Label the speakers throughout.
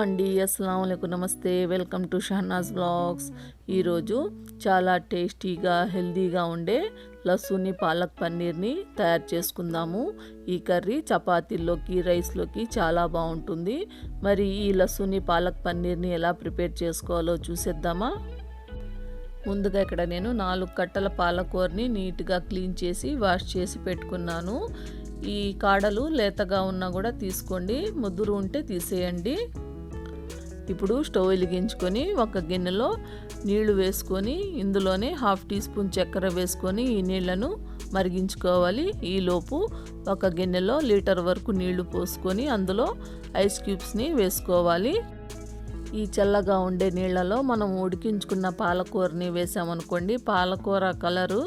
Speaker 1: అండి. అస్సలం నమస్తే. Welcome to Shahnaz blogs. ఈరోజు చాలా టేస్టీగా హెల్తీగా ఉండే లస్సుని పాలక్ పన్నీర్ని తయారు చేసుకుందాము. ఈ కర్రీ చపాతీల్లోకి రైస్లోకి చాలా బాగుంటుంది. మరి ఈ లస్సుని పాలక్ పన్నీర్ని ఎలా ప్రిపేర్ చేసుకోవాలో చూసేద్దామా? ముందుగా ఇక్కడ నేను నాలుగు కట్టల పాలకూరని నీట్గా క్లీన్ చేసి వాష్ చేసి పెట్టుకున్నాను. ఈ కాడలు లేతగా ఉన్నా కూడా తీసుకోండి. ముద్దురు ఉంటే తీసేయండి. ఇప్పుడు స్టవ్ వెలిగించుకొని ఒక గిన్నెలో నీళ్ళు వేసుకొని ఇందులోనే హాఫ్ టీ స్పూన్ చక్కెర వేసుకొని ఈ నీళ్ళను మరిగించుకోవాలి. ఈలోపు ఒక గిన్నెలో లీటర్ వరకు నీళ్ళు పోసుకొని అందులో ఐస్ క్యూబ్స్ని వేసుకోవాలి. ఈ చల్లగా ఉండే నీళ్ళలో మనం ఉడికించుకున్న పాలకూరని వేసామనుకోండి పాలకూర కలరు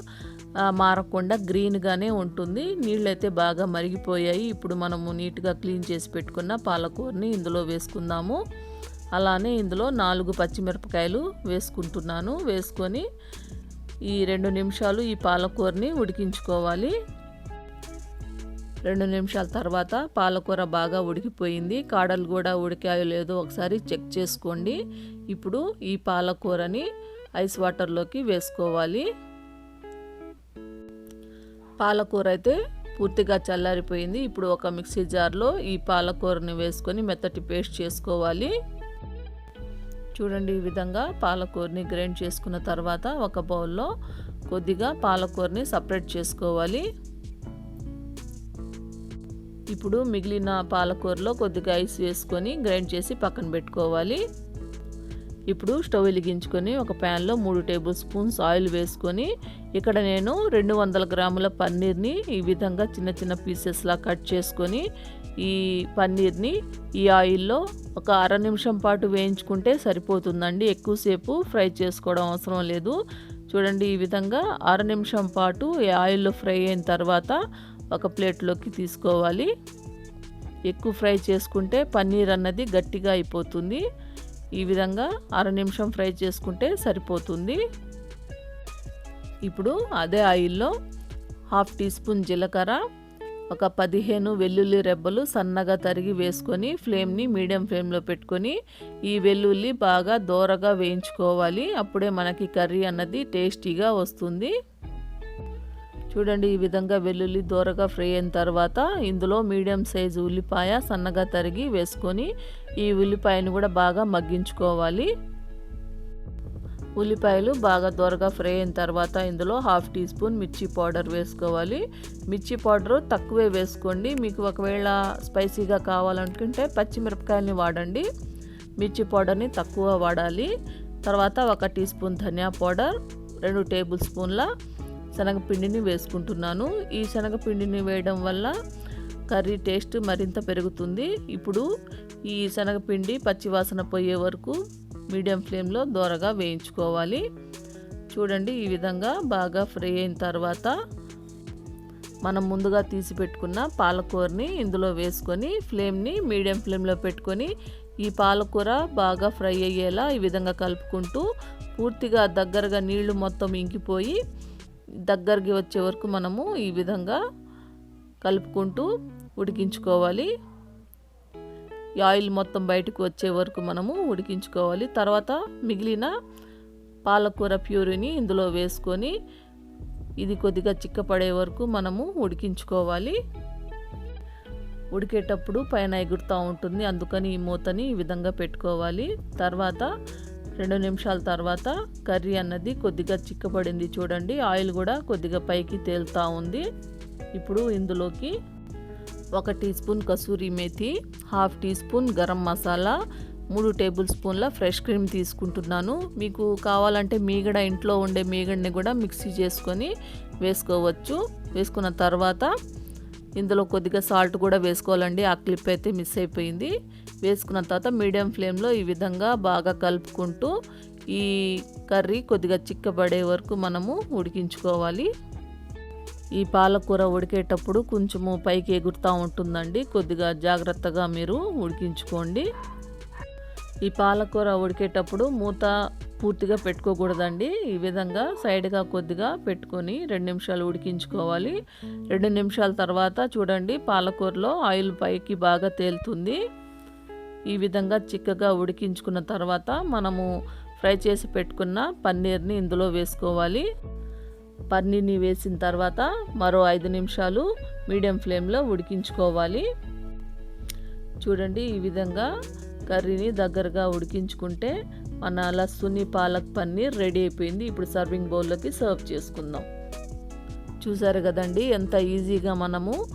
Speaker 1: మారకుండా గ్రీన్గానే ఉంటుంది. నీళ్ళైతే బాగా మరిగిపోయాయి. ఇప్పుడు మనము నీట్గా క్లీన్ చేసి పెట్టుకున్న పాలకూరని ఇందులో వేసుకుందాము. అలానే ఇందులో నాలుగు పచ్చిమిరపకాయలు వేసుకుంటున్నాను. వేసుకొని ఈ రెండు నిమిషాలు ఈ పాలకూరని ఉడికించుకోవాలి. రెండు నిమిషాల తర్వాత పాలకూర బాగా ఉడికిపోయింది. కాడలు కూడా ఉడికాయో లేదో ఒకసారి చెక్ చేసుకోండి. ఇప్పుడు ఈ పాలకూరని ఐస్ వాటర్లోకి వేసుకోవాలి. పాలకూర అయితే పూర్తిగా చల్లారిపోయింది. ఇప్పుడు ఒక మిక్సీ జార్లో ఈ పాలకూరని వేసుకొని మెత్తటి పేస్ట్ చేసుకోవాలి. చూడండి ఈ విధంగా పాలకూరని గ్రైండ్ చేసుకున్న తర్వాత ఒక బౌల్లో కొద్దిగా పాలకూరని సపరేట్ చేసుకోవాలి. ఇప్పుడు మిగిలిన పాలకూరలో కొద్దిగా ఐస్ వేసుకొని గ్రైండ్ చేసి పక్కన పెట్టుకోవాలి. ఇప్పుడు స్టవ్ వెలిగించుకొని ఒక ప్యాన్లో మూడు టేబుల్ స్పూన్స్ ఆయిల్ వేసుకొని ఇక్కడ నేను రెండు వందల గ్రాముల పన్నీర్ని ఈ విధంగా చిన్న చిన్న పీసెస్లా కట్ చేసుకొని ఈ పన్నీర్ని ఈ ఆయిల్లో ఒక అర నిమిషం పాటు వేయించుకుంటే సరిపోతుందండి. ఎక్కువసేపు ఫ్రై చేసుకోవడం అవసరం లేదు. చూడండి ఈ విధంగా అర నిమిషం పాటు ఈ ఆయిల్లో ఫ్రై అయిన తర్వాత ఒక ప్లేట్లోకి తీసుకోవాలి. ఎక్కువ ఫ్రై చేసుకుంటే పన్నీర్ అన్నది గట్టిగా అయిపోతుంది. ఈ విధంగా అర నిమిషం ఫ్రై చేసుకుంటే సరిపోతుంది. ఇప్పుడు అదే ఆయిల్లో హాఫ్ టీ స్పూన్ జీలకర్ర ఒక పదిహేను వెల్లుల్లి రెబ్బలు సన్నగా తరిగి వేసుకొని ఫ్లేమ్ని మీడియం ఫ్లేమ్లో పెట్టుకొని ఈ వెల్లుల్లి బాగా దోరగా వేయించుకోవాలి. అప్పుడే మనకి కర్రీ అన్నది టేస్టీగా వస్తుంది. చూడండి ఈ విధంగా వెల్లుల్లి దూరగా ఫ్రై అయిన తర్వాత ఇందులో మీడియం సైజు ఉల్లిపాయ సన్నగా తరిగి వేసుకొని ఈ ఉల్లిపాయను కూడా బాగా మగ్గించుకోవాలి. ఉల్లిపాయలు బాగా త్వరగా ఫ్రై అయిన తర్వాత ఇందులో హాఫ్ టీ స్పూన్ మిర్చి పౌడర్ వేసుకోవాలి. మిర్చి పౌడర్ తక్కువే వేసుకోండి. మీకు ఒకవేళ స్పైసీగా కావాలనుకుంటే పచ్చిమిరపకాయలని వాడండి. మిర్చి పౌడర్ని తక్కువ వాడాలి. తర్వాత ఒక టీ స్పూన్ ధనియా పౌడర్ రెండు టేబుల్ స్పూన్ల శనగపిండిని వేసుకుంటున్నాను. ఈ శనగపిండిని వేయడం వల్ల కర్రీ టేస్ట్ మరింత పెరుగుతుంది. ఇప్పుడు ఈ శనగపిండి పచ్చివాసన పోయే వరకు మీడియం ఫ్లేమ్లో దోరగా వేయించుకోవాలి. చూడండి ఈ విధంగా బాగా ఫ్రై అయిన తర్వాత మనం ముందుగా తీసి పెట్టుకున్న పాలకూరని ఇందులో వేసుకొని ఫ్లేమ్ని మీడియం ఫ్లేమ్లో పెట్టుకొని ఈ పాలకూర బాగా ఫ్రై అయ్యేలా ఈ విధంగా కలుపుకుంటూ పూర్తిగా దగ్గరగా నీళ్ళు మొత్తం ఇంకిపోయి దగ్గరికి వచ్చే వరకు మనము ఈ విధంగా కలుపుకుంటూ ఉడికించుకోవాలి. ఆయిల్ మొత్తం బయటకు వచ్చే వరకు మనము ఉడికించుకోవాలి. తర్వాత మిగిలిన పాలకూర ప్యూరిని ఇందులో వేసుకొని ఇది కొద్దిగా చిక్కపడే వరకు మనము ఉడికించుకోవాలి. ఉడికేటప్పుడు పైన ఎగురుతూ ఉంటుంది. అందుకని ఈ మూతని ఈ విధంగా పెట్టుకోవాలి. తర్వాత రెండు నిమిషాల తర్వాత కర్రీ అన్నది కొద్దిగా చిక్కబడింది చూడండి. ఆయిల్ కూడా కొద్దిగా పైకి తేలుతూ ఉంది. ఇప్పుడు ఇందులోకి ఒక టీ స్పూన్ కసూరి మేతి half teaspoon garam masala మూడు టేబుల్ స్పూన్ల ఫ్రెష్ క్రీమ్ తీసుకుంటున్నాను. మీకు కావాలంటే మీగడ ఇంట్లో ఉండే మీగడని కూడా మిక్సీ చేసుకొని వేసుకోవచ్చు. వేసుకున్న తర్వాత ఇందులో కొద్దిగా సాల్ట్ కూడా వేసుకోవాలండి. ఆ క్లిప్ అయితే మిస్ అయిపోయింది. వేసుకున్న తర్వాత మీడియం ఫ్లేమ్లో ఈ విధంగా బాగా కలుపుకుంటూ ఈ కర్రీ కొద్దిగా చిక్కబడే వరకు మనము ఉడికించుకోవాలి. ఈ పాలకూర ఉడికేటప్పుడు కొంచెము పైకి ఎగురుతూ ఉంటుందండి. కొద్దిగా జాగ్రత్తగా మీరు ఉడికించుకోండి. ఈ పాలకూర ఉడికేటప్పుడు మూత పూర్తిగా పెట్టుకోకూడదండి. ఈ విధంగా సైడ్గా కొద్దిగా పెట్టుకొని రెండు నిమిషాలు ఉడికించుకోవాలి. రెండు నిమిషాల తర్వాత చూడండి పాలకూరలో ఆయిల్ పైకి బాగా తేలుతుంది. ఈ విధంగా చిక్కగా ఉడికించుకున్న తర్వాత మనము ఫ్రై చేసి పెట్టుకున్న పన్నీర్ని ఇందులో వేసుకోవాలి. పన్నీర్ని వేసిన తర్వాత మరో ఐదు నిమిషాలు మీడియం ఫ్లేమ్లో ఉడికించుకోవాలి. చూడండి ఈ విధంగా కర్రీని దగ్గరగా ఉడికించుకుంటే మన లస్సుని పాలక్ పన్నీర్ రెడీ అయిపోయింది. ఇప్పుడు సర్వింగ్ బౌల్లోకి సర్వ్ చేసుకుందాం. చూసారు కదండి ఎంత ఈజీగా మనము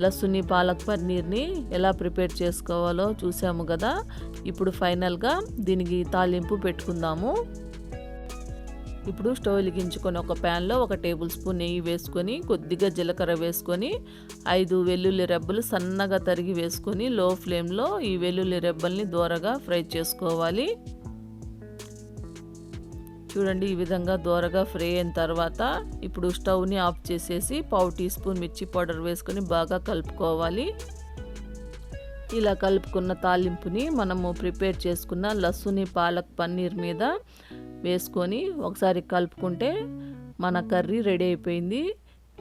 Speaker 1: లస్సుని పాలక్ పన్నీర్ని ఎలా ప్రిపేర్ చేసుకోవాలో చూసాము కదా. ఇప్పుడు ఫైనల్గా దీనికి తాలింపు పెట్టుకుందాము. ఇప్పుడు స్టవ్ వెలిగించుకొని ఒక ప్యాన్లో ఒక టేబుల్ స్పూన్ నెయ్యి వేసుకొని కొద్దిగా జీలకర్ర వేసుకొని ఐదు వెల్లుల్లి రెబ్బలు సన్నగా తరిగి వేసుకొని లో ఫ్లేమ్లో ఈ వెల్లుల్లి రెబ్బల్ని దూరగా ఫ్రై చేసుకోవాలి. చూడండి ఈ విధంగా దూరగా ఫ్రై అయిన తర్వాత ఇప్పుడు స్టవ్ని ఆఫ్ చేసేసి పావు టీ స్పూన్ మిర్చి పౌడర్ వేసుకొని బాగా కలుపుకోవాలి. ఇలా కలుపుకున్న తాలింపుని మనము ప్రిపేర్ చేసుకున్న లస్సుని పాలక్ పన్నీర్ మీద వేసుకొని ఒకసారి కలుపుకుంటే మన కర్రీ రెడీ అయిపోయింది.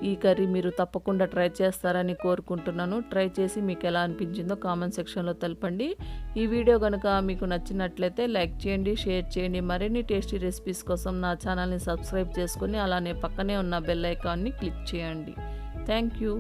Speaker 1: ఈ కర్రీ మీరు తప్పకుండా ట్రై చేస్తారని కోరుకుంటున్నాను. ట్రై చేసి మీకు ఎలా అనిపించిందో కామెంట్ సెక్షన్లో తెలపండి. ఈ వీడియో కనుక మీకు నచ్చినట్లయితే లైక్ చేయండి షేర్ చేయండి. మరిన్ని టేస్టీ రెసిపీస్ కోసం నా ఛానల్ని సబ్స్క్రైబ్ చేసుకొని అలానే పక్కనే ఉన్న బెల్ ఐకాన్ని క్లిక్ చేయండి. Thank you.